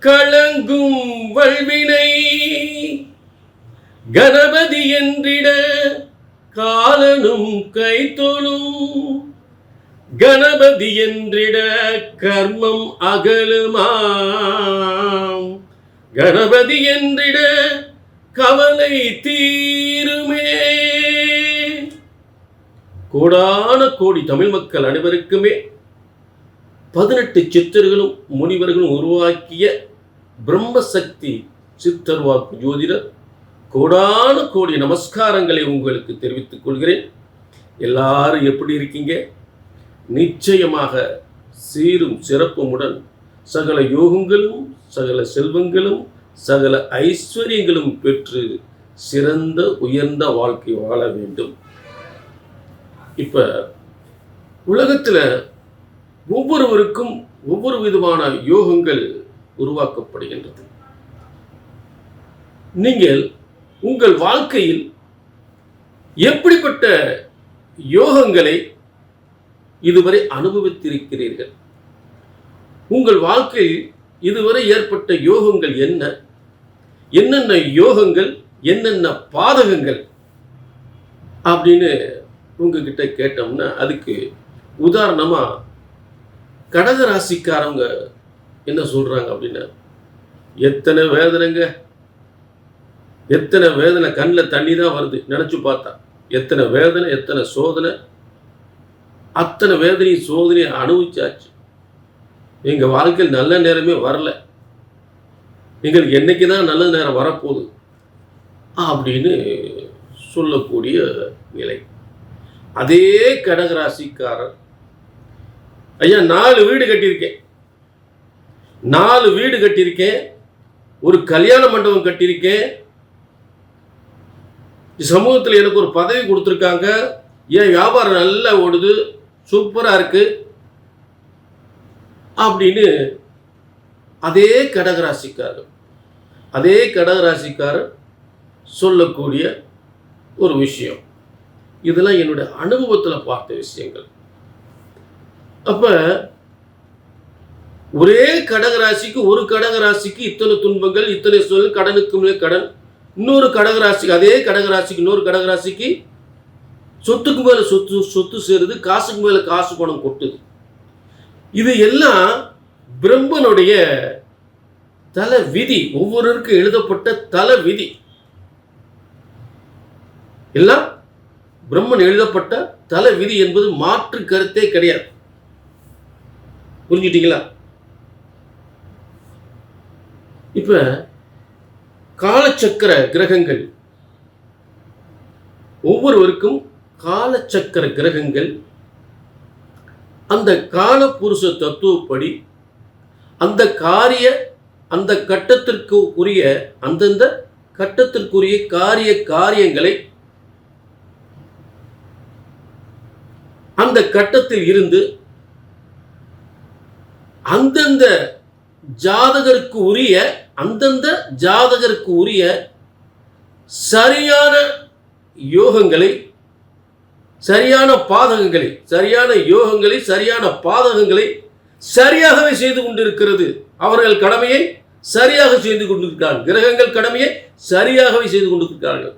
கலங்கும் வல்வினை. கணபதி என்றிட காலனும் கைத்தொழும். கணபதி என்றிட கர்மம் அகலுமாம். கணபதி என்றிட கவலை தீருமே. கோடான கோடி தமிழ் மக்கள் அனைவருக்குமே பதினெட்டு சித்தர்களும் முனிவர்களும் உருவாக்கிய பிரம்மசக்தி சித்தர்வாக்கு ஜோதிடர். கோடான கோடி நமஸ்காரங்களை உங்களுக்கு தெரிவித்துக் கொள்கிறேன். எல்லாரும் எப்படி இருக்கீங்க? நிச்சயமாக சீரும் சிறப்புமுடன் சகல யோகங்களும் சகல செல்வங்களும் சகல ஐஸ்வர்யங்களும் பெற்று சிறந்த உயர்ந்த வாழ்க்கை வாழ வேண்டும். இப்போ உலகத்தில் ஒவ்வொருவருக்கும் ஒவ்வொரு விதமான யோகங்கள் உருவாக்கப்படுகின்றது. நீங்கள் உங்கள் வாழ்க்கையில் எப்படிப்பட்ட யோகங்களை இதுவரை அனுபவித்திருக்கிறீர்கள்? உங்கள் வாழ்க்கையில் இதுவரை ஏற்பட்ட யோகங்கள் என்ன? என்னென்ன யோகங்கள் என்னென்ன பாதகங்கள்? அப்படின்னு உங்ககிட்ட கேட்டோம்னா அதுக்கு உதாரணமாக கடக ராசிக்காரவங்க என்ன சொல்றாங்க அப்படின்னா எத்தனை வேதனைங்க? எத்தனை வேதனை கண்ணில் தண்ணி தான் வருது நினைச்சு பார்த்தா. எத்தனை வேதனை எத்தனை சோதனை? அத்தனை வேதனையும் சோதனையை அனுபவிச்சாச்சு. எங்க வாழ்க்கையில் நல்ல நேரமே வரல. எங்களுக்கு என்னைக்கு தான் நல்ல நேரம் வரப்போகுது அப்படின்னு சொல்லக்கூடிய நிலை. அதே கடகராசிக்காரர் ஐயா நாலு வீடு கட்டியிருக்கேன். நாலு வீடு கட்டியிருக்கேன். ஒரு கல்யாண மண்டபம் கட்டியிருக்கேன். சமூகத்தில் எனக்கு ஒரு பதவி கொடுத்துருக்காங்க. என் வியாபாரம் நல்லா ஓடுது சூப்பராக இருக்கு அப்படின்னு அதே கடகராசிக்காரர் அதே கடகராசிக்காரர் சொல்லக்கூடிய ஒரு விஷயம். இதெல்லாம் என்னுடைய அனுபவத்தில் பார்த்த விஷயங்கள். அப்போ ஒரே கடகராசிக்கு ஒரு கடகராசிக்கு இத்தனை துன்பங்கள் இத்தனை சொல் கடனுக்கு கடன். இன்னொரு கடகராசிக்கு அதே கடகராசிக்கு இன்னொரு கடகராசிக்கு சொத்துக்கு மேலே சொத்து சொத்து சேருது காசுக்கு மேலே காசு பணம் கொட்டுது. இது எல்லாம் பிரம்மனுடைய தல விதி. ஒவ்வொருவருக்கும் எழுதப்பட்ட தல விதி. எல்லாம் பிரம்மன் எழுதப்பட்ட தல விதி என்பது மாற்று கருத்தே கிடையாது. புரிஞ்சுட்டீங்களா இப்ப காலச்சக்கர கிரகங்கள். ஒவ்வொருவருக்கும் காலச்சக்கர கிரகங்கள். அந்த காலபுருஷ தத்துவப்படி அந்த காரிய அந்த கட்டத்திற்கு உரிய அந்தந்த கட்டத்திற்குரிய காரிய காரியங்களை அந்த கட்டத்தில் இருந்து அந்தந்த ஜாதகருக்கு உரிய அந்தந்த ஜாதகருக்கு உரிய சரியான யோகங்களை சரியான பாதகங்களை சரியான யோகங்களை சரியான பாதகங்களை சரியாகவே செய்து கொண்டிருக்கிறது. அவர்கள் கடமையை சரியாக செய்து கொண்டிருக்கிறார்கள். கிரகங்கள் கடமையை சரியாகவே செய்து கொண்டிருக்கிறார்கள்.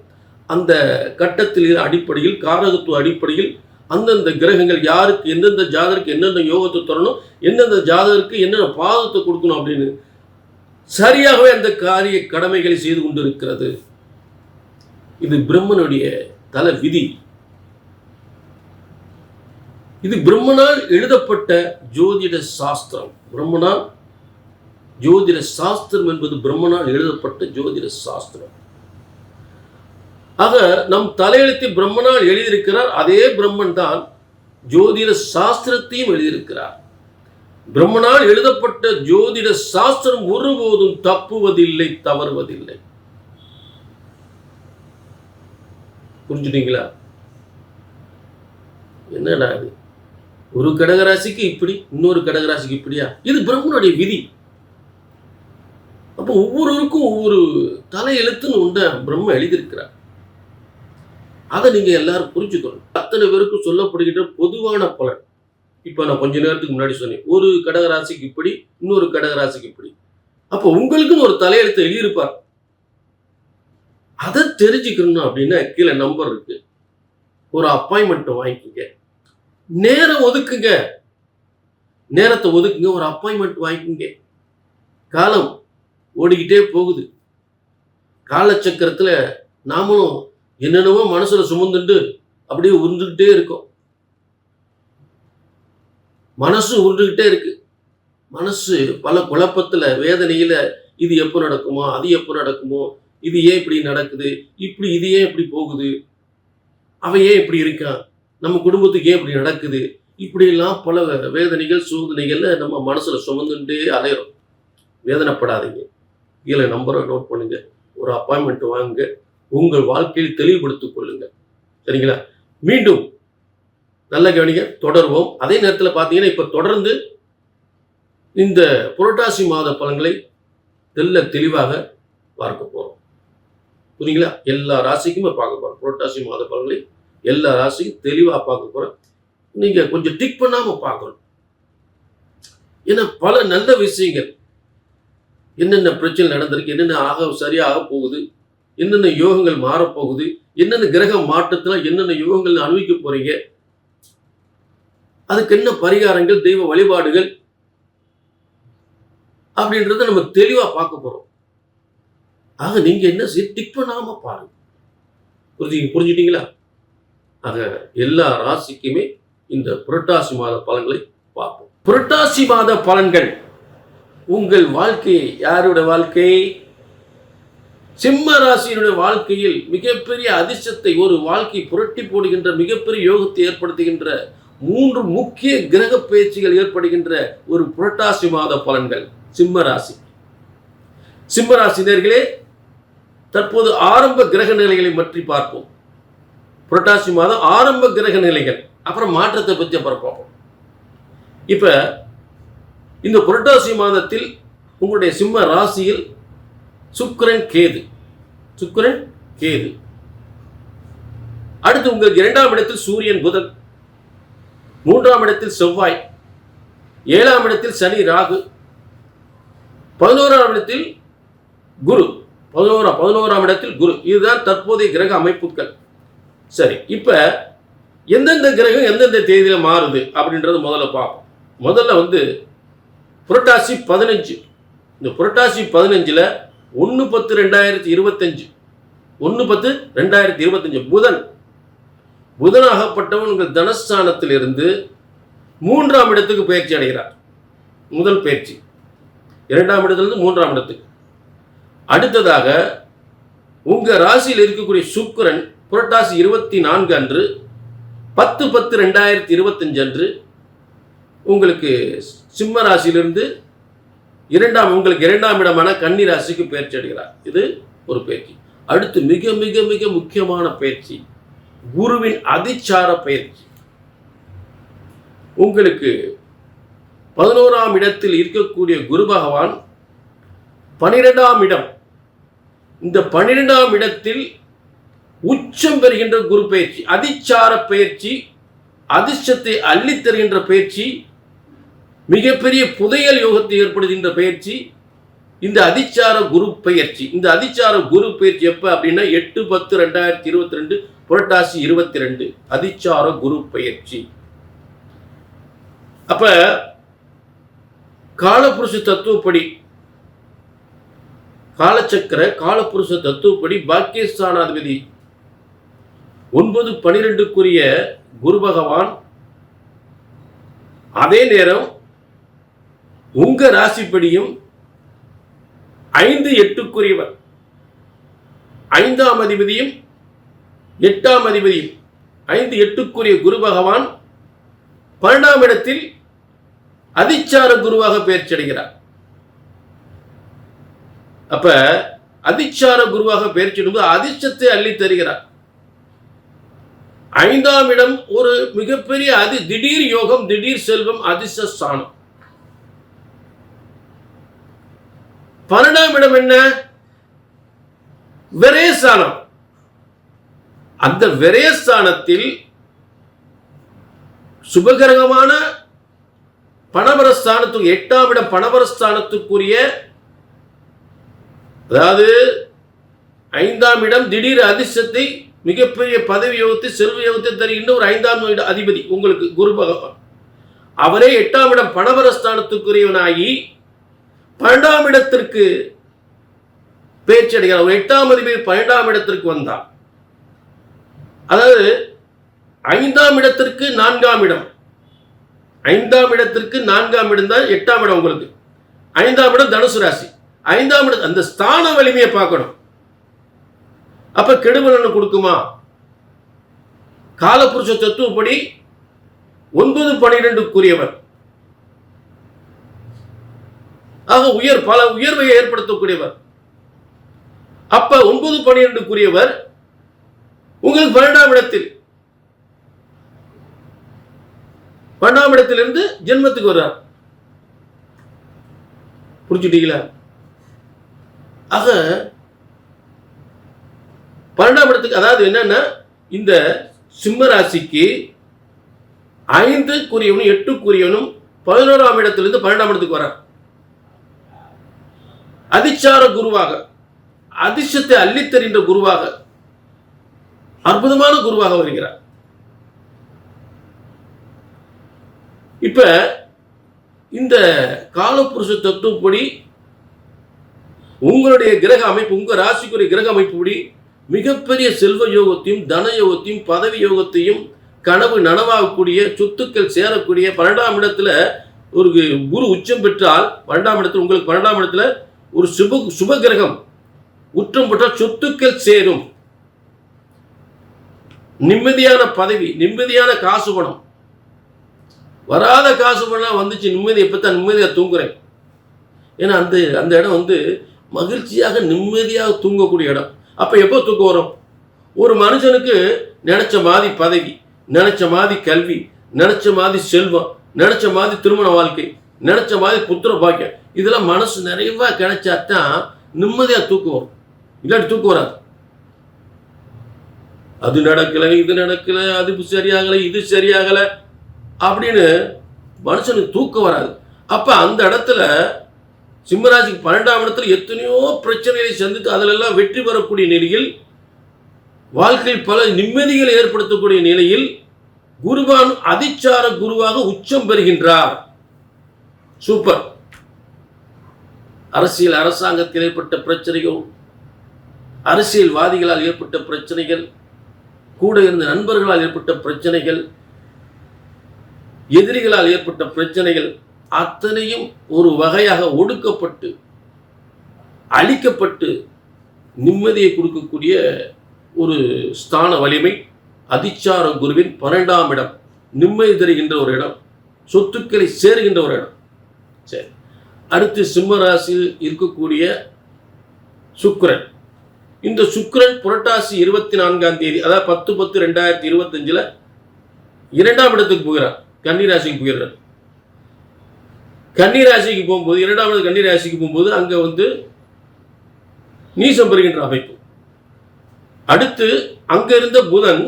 அந்த கட்டத்தில் அடிப்படையில் காரகத்துவ அடிப்படையில் அந்தந்த கிரகங்கள் யாருக்கு எந்தெந்த ஜாதகருக்கு எந்தெந்த யோகத்தை தரணும் எந்தெந்த ஜாதகருக்கு என்னென்ன பாதத்தை கொடுக்கணும் அப்படின்னு சரியாகவே அந்த காரிய கடமைகளை செய்து கொண்டிருக்கிறது. இது பிரம்மனுடைய தல விதி. இது பிரம்மனால் எழுதப்பட்ட ஜோதிட சாஸ்திரம். பிரம்மனால் ஜோதிட சாஸ்திரம் என்பது பிரம்மனால் எழுதப்பட்ட ஜோதிட சாஸ்திரம். ஆக நம் தலையெழுத்தை பிரம்மனால் எழுதியிருக்கிறார் அதே பிரம்மன் தான் ஜோதிட சாஸ்திரத்தையும் எழுதியிருக்கிறார். பிரம்மனால் எழுதப்பட்ட ஜோதிட சாஸ்திரம் ஒருபோதும் தப்புவதில்லை தவறுவதில்லை. புரிஞ்சுட்டீங்களா? என்னடா இது? ஒரு கடகராசிக்கு இப்படி இன்னொரு கடகராசிக்கு இப்படியா? இது பிரம்மனுடைய விதி. அப்போ ஒவ்வொருவருக்கும் ஒவ்வொரு தலையெழுத்துன்னு உண்ட பிரம்ம எழுதியிருக்கிறார். அதை நீங்கள் எல்லாரும் புரிஞ்சுக்கணும். அத்தனை பேருக்கும் சொல்லப்படுகின்ற பொதுவான பலன். இப்போ நான் கொஞ்ச நேரத்துக்கு முன்னாடி சொன்னேன். ஒரு கடகராசிக்கு இப்படி இன்னொரு கடகராசிக்கு இப்படி. அப்போ உங்களுக்குன்னு ஒரு தலையெழுத்தை எழுதியிருப்பார். அதை தெரிஞ்சுக்கணும் அப்படின்னா கீழே நம்பர் இருக்கு. ஒரு அப்பாயின்மெண்ட் வாங்கிக்கோங்க. நேரம் ஒதுக்குங்க. நேரத்தை ஒதுக்குங்க. ஒரு அப்பாயின்மெண்ட் வாங்கிக்கோங்க. காலம் ஓடிக்கிட்டே போகுது. காலச்சக்கரத்தில் நாமளும் என்னென்னவோ மனசுல சுமந்துட்டு அப்படியே உருந்துக்கிட்டே இருக்கும். மனசு உருண்டுகிட்டே இருக்கு. மனசு பல குழப்பத்துல வேதனையில இது எப்போ நடக்குமோ அது எப்போ நடக்குமோ இது ஏன் இப்படி நடக்குது இப்படி இது ஏன் இப்படி போகுது அவன் ஏன் இப்படி இருக்கான் நம்ம குடும்பத்துக்கு ஏன் இப்படி நடக்குது இப்படியெல்லாம் பல வேதனைகள் சூழ்நிலைகள்ல நம்ம மனசுல சுமந்துட்டே அலையிறோம். வேதனைப்படாதீங்க. கீழே நம்பரை நோட் பண்ணுங்க. ஒரு அப்பாயின்மெண்ட் வாங்குங்க. உங்கள் வாழ்க்கையில் தெளிவுபடுத்திக் கொள்ளுங்கள். சரிங்களா? மீண்டும் நல்ல கவனிங்க தொடர்வோம். அதே நேரத்தில் பார்த்தீங்கன்னா இப்போ தொடர்ந்து இந்த புரட்டாசி மாத பலன்களை தெல்ல தெளிவாக பார்க்க போகிறோம் புரியுங்களா? எல்லா ராசிக்குமே பார்க்க போகிறோம் புரட்டாசி மாத பலன்களை எல்லா ராசிக்கும் தெளிவாக பார்க்க போகிறோம் நீங்கள் கொஞ்சம் டிக் பண்ணாமல் பார்க்கணும். ஏன்னா பல நல்ல விஷயங்கள் என்னென்ன பிரச்சனை நடந்திருக்கு என்னென்ன ஆக சரியாக போகுது என்னென்ன யோகங்கள் மாறப்போகுது? என்னென்ன கிரக மாற்றத்துல என்னென்ன யோகங்கள் அனுபவிக்க போறீங்க? அதுக்கு என்ன பரிகாரங்கள் தெய்வ வழிபாடுகள் அப்படின்றத நம்ம தெளிவா பார்க்க போறோம். ஆக நீங்க என்ன செய்ய டிக் பண்ணாம பாருங்க. புரிஞ்சு புரிஞ்சுட்டீங்களா ஆக எல்லா ராசிக்குமே இந்த புரட்டாசி மாத பலன்களை பார்ப்போம். புரட்டாசி மாத பலன்கள். உங்கள் வாழ்க்கையை யாரோட வாழ்க்கை? சிம்ம ராசியினுடைய வாழ்க்கையில் மிகப்பெரிய அதிர்ஷ்டத்தை ஒரு வாழ்க்கை புரட்டி போடுகின்ற மிகப்பெரிய யோகத்தை ஏற்படுத்துகின்ற மூன்று முக்கிய கிரக பயிற்சிகள் ஏற்படுகின்ற ஒரு புரட்டாசி மாத பலன்கள். சிம்ம ராசி. சிம்ம ராசினர்களே தற்போது ஆரம்ப கிரக நிலைகளை பற்றி பார்ப்போம். புரட்டாசி மாதம் ஆரம்ப கிரக நிலைகள் அப்புறம் மாற்றத்தை பற்றி அப்புறம் பார்ப்போம். இப்போ இந்த புரட்டாசி மாதத்தில் உங்களுடைய சிம்ம ராசியில் சுக்கரன் கேது. சுக்கரன் கேது. அடுத்து உங்களுக்கு இரண்டாம் இடத்தில் சூரியன் புதன். மூன்றாம் இடத்தில் செவ்வாய். ஏழாம் இடத்தில் சனி ராகு. பதினோராம் இடத்தில் குரு. பதினோராம் பதினோராம் இடத்தில் குரு. இதுதான் தற்போதைய கிரக அமைப்புகள். சரி இப்ப எந்தெந்த கிரகம் எந்தெந்த தேதியில் மாறுது அப்படின்றது முதல்ல பார்ப்போம். முதல்ல வந்து புரட்டாசி பதினஞ்சு. இந்த புரட்டாசி பதினஞ்சில் ஒன்று பத்து ரெண்டாயிரத்தி இருபத்தஞ்சு. ஒன்று பத்து ரெண்டாயிரத்தி இருபத்தஞ்சு. புதன். புதனாகப்பட்டவன் உங்கள் தனஸ்தானத்திலிருந்து மூன்றாம் இடத்துக்கு பயிற்சி அடைகிறார். முதல் பயிற்சி. இரண்டாம் இடத்திலிருந்து மூன்றாம் இடத்துக்கு. அடுத்ததாக உங்கள் ராசியில் இருக்கக்கூடிய சுக்கரன் புரட்டாசி இருபத்தி நான்கு அன்று பத்து பத்து ரெண்டாயிரத்தி இருபத்தஞ்சு அன்று உங்களுக்கு சிம்ம ராசியிலிருந்து இரண்டாம் உங்களுக்கு இரண்டாம் இடமான கன்னி ராசிக்கு பயிற்சி அடைகிறார். இது ஒரு பயிற்சி. அடுத்து மிக மிக மிக முக்கியமான பயிற்சி. குருவின் அதிச்சார பயிற்சி. உங்களுக்கு பதினோராம் இடத்தில் இருக்கக்கூடிய குரு பகவான் பனிரெண்டாம் இடம். இந்த பனிரெண்டாம் இடத்தில் உச்சம் பெறுகின்ற குரு பயிற்சி அதிச்சார பயிற்சி அதிர்ஷ்டத்தை அள்ளித் தருகின்ற பயிற்சி மிகப்பெரிய புதையல் யோகத்தை ஏற்படுகின்ற பயிற்சி இந்த அதிச்சார குரு பயிற்சி. இந்த அதிச்சார குரு பயிற்சி எப்ப அப்படின்னா எட்டு பத்து ரெண்டாயிரத்தி இருபத்தி ரெண்டு புரட்டாசி இருபத்தி ரெண்டு. அதிச்சார குரு பயிற்சி. அப்ப காலபுருஷ தத்துவப்படி காலச்சக்கர காலபுருஷ தத்துவப்படி பாக்கியஸ்தானாதிபதி ஒன்பது பனிரெண்டுக்குரிய குரு பகவான் அதே நேரம் உங்க ராசிப்படியும் ஐந்து எட்டுக்குரியவர். ஐந்தாம் அதிபதியும் எட்டாம் அதிபதியும் ஐந்து எட்டுக்குரிய குரு பகவான் பன்னெண்டாம் இடத்தில் அதிச்சார குருவாக பெயர்ச்சி அடைகிறார் அப்ப அதிச்சார குருவாக பெயர்ச்சிடும்போது அதிர்ஷ்டத்தை அள்ளி தருகிறார். ஐந்தாம் இடம் ஒரு மிகப்பெரிய அதி திடீர் யோகம் திடீர் செல்வம் அதிர்ஷ்ட ஸ்தானம். பன்னெண்டாம் இடம் என்ன? விரயஸ்தானம் அந்த விரயஸ்தானத்தில் சுபகரகமான பணபரஸ்தானத்துக்கு எட்டாம் இடம் பணபரஸ்தானத்துக்குரிய அதாவது ஐந்தாம் இடம் திடீர் அதிர்ஷ்டத்தை மிகப்பெரிய பதவி யோகத்தை செல்வ யோகத்தை தருகின்ற ஒரு ஐந்தாம் இட அதிபதி உங்களுக்கு குரு பகவான். அவரே எட்டாம் இடம் பணபரஸ்தானத்துக்குரியவனாகி பன்னெண்டாம் இடத்திற்கு பேச்சு அடைகிறார் ஒரு எட்டாம் அதிபர் பன்னெண்டாம் இடத்திற்கு வந்தார். அதாவது ஐந்தாம் இடத்திற்கு நான்காம் இடம். ஐந்தாம் இடத்திற்கு நான்காம் இடம் தான் எட்டாம் இடம் உங்களுக்கு. ஐந்தாம் இடம் தனுசு ராசி. ஐந்தாம் இடம் அந்த ஸ்தான வலிமையை பார்க்கணும். அப்ப கெடுபலன் கொடுக்குமா? காலபுருஷ தத்துவப்படி ஒன்பது பனிரெண்டுக்குரியவர் ஆக உயர் பல உயர்வை ஏற்படுத்தக்கூடியவர். அப்ப ஒன்பது பனிரெண்டுக்குரியவர் உங்களுக்கு பன்னெண்டாம் இடத்தில் பன்னெண்டாம் இடத்திலிருந்து ஜென்மத்துக்கு வர்றார். புரிஞ்சுட்டீங்களா? ஆக பன்னெண்டாம் இடத்துக்கு அதாவது என்னன்னா இந்த சிம்ம ராசிக்கு ஐந்து கூறியவனும் எட்டு கூறியவனும் பதினோராம் இடத்திலிருந்து பன்னெண்டாம் இடத்துக்கு வரான் அதிச்சார குருவாக அதிர்ஷ்டத்தை அள்ளித்தருகின்ற குருவாக அற்புதமான குருவாக வருகிறார். இப்ப இந்த காலப்புருஷ தத்துவப்படி உங்களுடைய கிரக அமைப்பு உங்க ராசிக்குரிய கிரக அமைப்புப்படி மிகப்பெரிய செல்வ யோகத்தையும் தன யோகத்தையும் பதவி யோகத்தையும் கனவு நனவாகக்கூடிய சொத்துக்கள் சேரக்கூடிய பன்னெண்டாம் இடத்துல ஒரு குரு உச்சம் பெற்றால் பன்னெண்டாம் இடத்துல உங்களுக்கு பன்னெண்டாம் இடத்துல ஒரு சுப சுப கிரகம் உச்சம் பெற்றால் சொத்துக்கள் சேரும். நிம்மதியான பதவி நிம்மதியான காசு பணம். வராத காசு பணம் வந்துச்சு நிம்மதி எப்பத்தான் நிம்மதியாக தூங்குறேன். ஏன்னா அந்த அந்த இடம் வந்து மகிழ்ச்சியாக நிம்மதியாக தூங்கக்கூடிய இடம். அப்போ எப்போ தூக்கம் வரும்? ஒரு மனுஷனுக்கு நினைச்ச மாதிரி பதவி நினைச்ச மாதிரி கல்வி நினைச்ச மாதிரி செல்வம் நினைச்ச மாதிரி திருமண வாழ்க்கை. நினைச்ச மாதிரி புத்திர பாக்கியம். இதெல்லாம் மனசு நிறைவா கிடைச்சாதான் நிம்மதியாக தூக்கம் வரும். இல்லாட்டி தூக்கம் வராது. அது நடக்கலை இது நடக்கல அது சரியாகலை இது சரியாகலை அப்படின்னு மனுஷனுக்கு தூக்கம் வராது. அப்போ அந்த இடத்துல சிம்மராசிக்கு பன்னெண்டாம் இடத்துல எத்தனையோ பிரச்சனைகளை சந்தித்து அதிலெல்லாம் வெற்றி பெறக்கூடிய நிலையில் வாழ்க்கையில் பல நிம்மதிகளை ஏற்படுத்தக்கூடிய நிலையில் குருவான் அதிச்சார குருவாக உச்சம் பெறுகின்றார். சூப்பர். அரசியல் அரசாங்கத்தில் ஏற்பட்ட பிரச்சனைகள் அரசியல்வாதிகளால் ஏற்பட்ட பிரச்சனைகள் கூட இருந்த நண்பர்களால் ஏற்பட்ட பிரச்சனைகள் எதிரிகளால் ஏற்பட்ட பிரச்சனைகள் அத்தனையும் ஒரு வகையாக ஒடுக்கப்பட்டு அழிக்கப்பட்டு நிம்மதியை கொடுக்கக்கூடிய ஒரு ஸ்தான வலிமை அதிச்சார குருவின் பன்னெண்டாம் இடம். நிம்மதி தருகின்ற ஒரு இடம் சொத்துக்களை சேருகின்ற ஒரு இடம். சரி. அடுத்து சிம்ம ராசியில் இருக்கக்கூடிய சுக்கரன். இந்த சுக்கிரன் புரட்டாசி இருபத்தி நான்காம் தேதி அதாவது பத்து பத்து ரெண்டாயிரத்தி இருபத்தஞ்சில் இரண்டாம் இடத்துக்கு போகிறார். கன்னி ராசிக்கு போகிறார் கன்னி ராசிக்கு போகும்போது இரண்டாவது கன்னி ராசிக்கு போகும்போது அங்கே வந்து நீசம் பெறுகின்ற அமைப்பு. அடுத்து அங்க இருந்த புதன்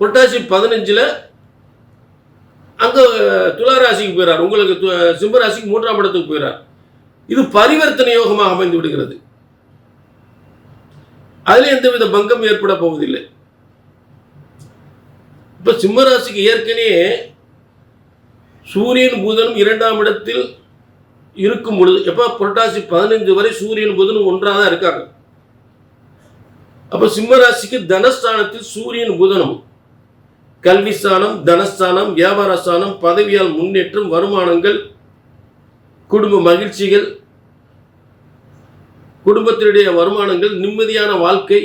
புரட்டாசி பதினஞ்சில் அங்க துளாராசிக்கு போயிறார். உங்களுக்கு சிம்மராசிக்கு மூன்றாம் இடத்துக்கு போயிறார். இது பரிவர்த்தனை யோகமாக அமைந்து விடுகிறது. அதில் எந்தவித பங்கம் ஏற்பட போவதில்லை. இப்போ சிம்மராசிக்கு ஏற்கனவே சூரியன் புதனும் இரண்டாம் இடத்தில் இருக்கும் பொழுது எப்போ? புரட்டாசி பதினைந்து வரை சூரியன் புதனும் ஒன்றாக தான் இருக்காங்க. அப்போ சிம்மராசிக்கு தனஸ்தானத்தில் சூரியன் புதனும் கல்வி ஸ்தானம் தனஸ்தானம் வியாபார ஸ்தானம் பதவியால் முன்னேற்றம் வருமானங்கள் குடும்ப மகிழ்ச்சிகள் குடும்பத்தினுடைய வருமானங்கள் நிம்மதியான வாழ்க்கை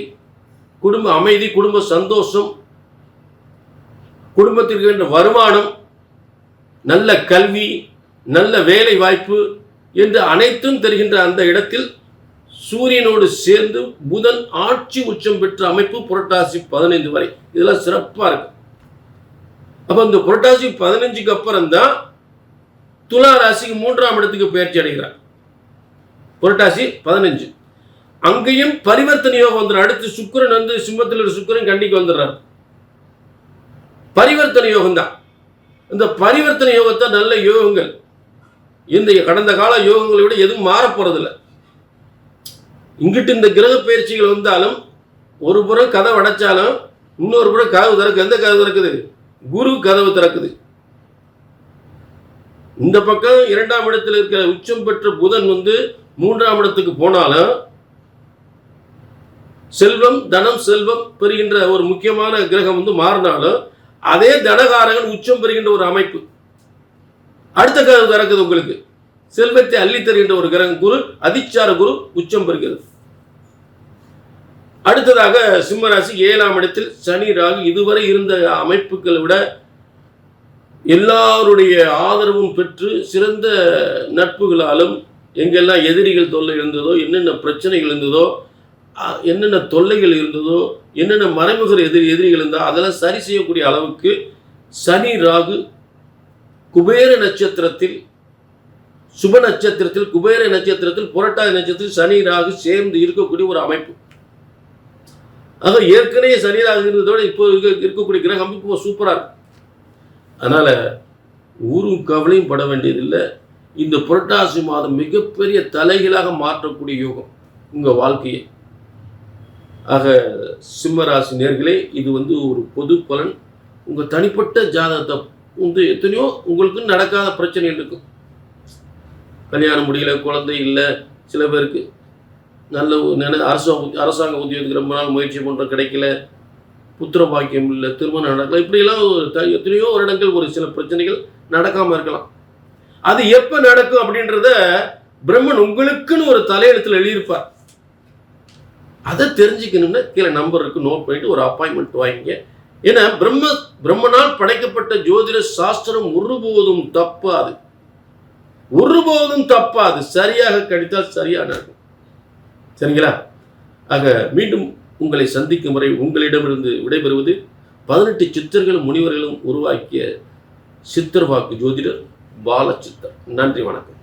குடும்ப அமைதி குடும்ப சந்தோஷம் குடும்பத்திற்கு வேண்ட வருமானம் நல்ல கல்வி நல்ல வேலை வாய்ப்பு என்று அனைத்தும் தருகின்ற அந்த இடத்தில் சூரியனோடு சேர்ந்து புதன் ஆட்சி உச்சம் பெற்ற அமைப்பு புரட்டாசி பதினைந்து வரை. இதெல்லாம் சிறப்பாக இருக்கு. அப்போ இந்த புரட்டாசி பதினஞ்சுக்கு அப்புறம் தான் துலா ராசிக்கு மூன்றாம் இடத்துக்கு பயிற்சி அடைகிறார். புரட்டாசி பதினஞ்சு. அங்கேயும் பரிவர்த்தனை யோகம் வந்துடும் அடுத்து சுக்கிரன் வந்து சிம்மத்தில் ஒரு சுக்கிரன் கண்டிக்கு வந்துடுறார். பரிவர்த்தனை யோகம் தான். இந்த பரிவர்த்தனை யோகத்தை நல்ல யோகங்கள். இந்த கடந்த கால யோகங்களை விட எதுவும் மாறப்போறதில்ல இங்கிட்டு இந்த கிரக பயிற்சிகள் வந்தாலும் ஒரு புறம் கதை அடைச்சாலும் இன்னொரு புறம் கதவு திறக்கு. எந்த கதவு திறக்குது? குரு கதவு திறக்குது. இந்த பக்கம் இரண்டாம் இடத்தில் இருக்கிற உச்சம் பெற்ற புதன் வந்து மூன்றாம் இடத்துக்கு போனாலும் செல்வம் தனம் செல்வம் பெறுகின்ற ஒரு முக்கியமான கிரகம் வந்து மாறினாலும் அதே தனகாரகன் உச்சம் பெறுகின்ற ஒரு அமைப்பு. அடுத்த கதவு திறக்குது உங்களுக்கு. செல்வத்தை அள்ளி தருகின்ற ஒரு கிரகம் குரு அதிச்சார குரு உச்சம் பெறுகிறது. அடுத்ததாக சிம்மராசி ஏழாம் இடத்தில் சனி ராகு இதுவரை இருந்த அமைப்புகளை விட எல்லாருடைய ஆதரவும் பெற்று சிறந்த நட்புகளாலும் எங்கெல்லாம் எதிரிகள் தொல்லை இருந்ததோ என்னென்ன பிரச்சனைகள் இருந்ததோ என்னென்ன தொல்லைகள் இருந்ததோ என்னென்ன மறைமுக எதிரி எதிரிகள் இருந்தால் அதெல்லாம் சரி செய்யக்கூடிய அளவுக்கு சனி ராகு குபேர நட்சத்திரத்தில் சுப நட்சத்திரத்தில் குபேர நட்சத்திரத்தில் புரட்டாதி நட்சத்திரத்தில் சனி ராகு சேர்ந்து இருக்கக்கூடிய ஒரு அமைப்பு. ஆக ஏற்கனவே சரியாக ராகு இருந்ததோட இப்போ இருக்கக்கூடிய கிரக அமைப்பு சூப்பராக இருக்கு. அதனால் ஊரும் கவலையும் பட வேண்டியதில்லை. இந்த புரட்டாசி மாதம் மிகப்பெரிய தலைகளாக மாற்றக்கூடிய யோகம் உங்கள் வாழ்க்கையை. ஆக சிம்மராசி நேர்களே இது வந்து ஒரு பொது பலன். உங்கள் தனிப்பட்ட ஜாதகத்தை வந்து எத்தனையோ உங்களுக்கு நடக்காத பிரச்சனைகள் இருக்கும். கல்யாணம் முடியல குழந்தை இல்லை சில பேருக்கு நல்ல ஒரு நினை அரசாங்க அரசாங்க உத்தியோகத்துக்கு ரொம்ப நாள் முயற்சி பண்ணுற கிடைக்கல. புத்திர பாக்கியம் இல்லை திருமணம் நடக்கல. இப்படிலாம் ஒரு த எத்தனையோ வருடங்கள் ஒரு சில பிரச்சனைகள் நடக்காமல் இருக்கலாம். அது எப்போ நடக்கும் அப்படின்றத பிரம்மன் உங்களுக்குன்னு ஒரு தலையெழுத்தில் எழுதியிருப்பார். அதை தெரிஞ்சுக்கணும்னா கீழே நம்பர் இருக்கு நோட் பண்ணிட்டு ஒரு அப்பாயின்மெண்ட் வாங்கிங்க. ஏன்னா பிரம்ம பிரம்மனால் படைக்கப்பட்ட ஜோதிட சாஸ்திரம் ஒருபோதும் தப்பாது. ஒருபோதும் தப்பாது. சரியாக கடித்தால் சரியாக நடக்கும். சரிங்களா? ஆக மீண்டும் உங்களை சந்திக்கும் வரை உங்களிடமிருந்து விடைபெறுவது பதினெட்டு சித்தர்களும் முனிவர்களும் உருவாக்கிய சித்தர் வாக்கு ஜோதிடர் பாலச்சித்தர் நன்றி வணக்கம்.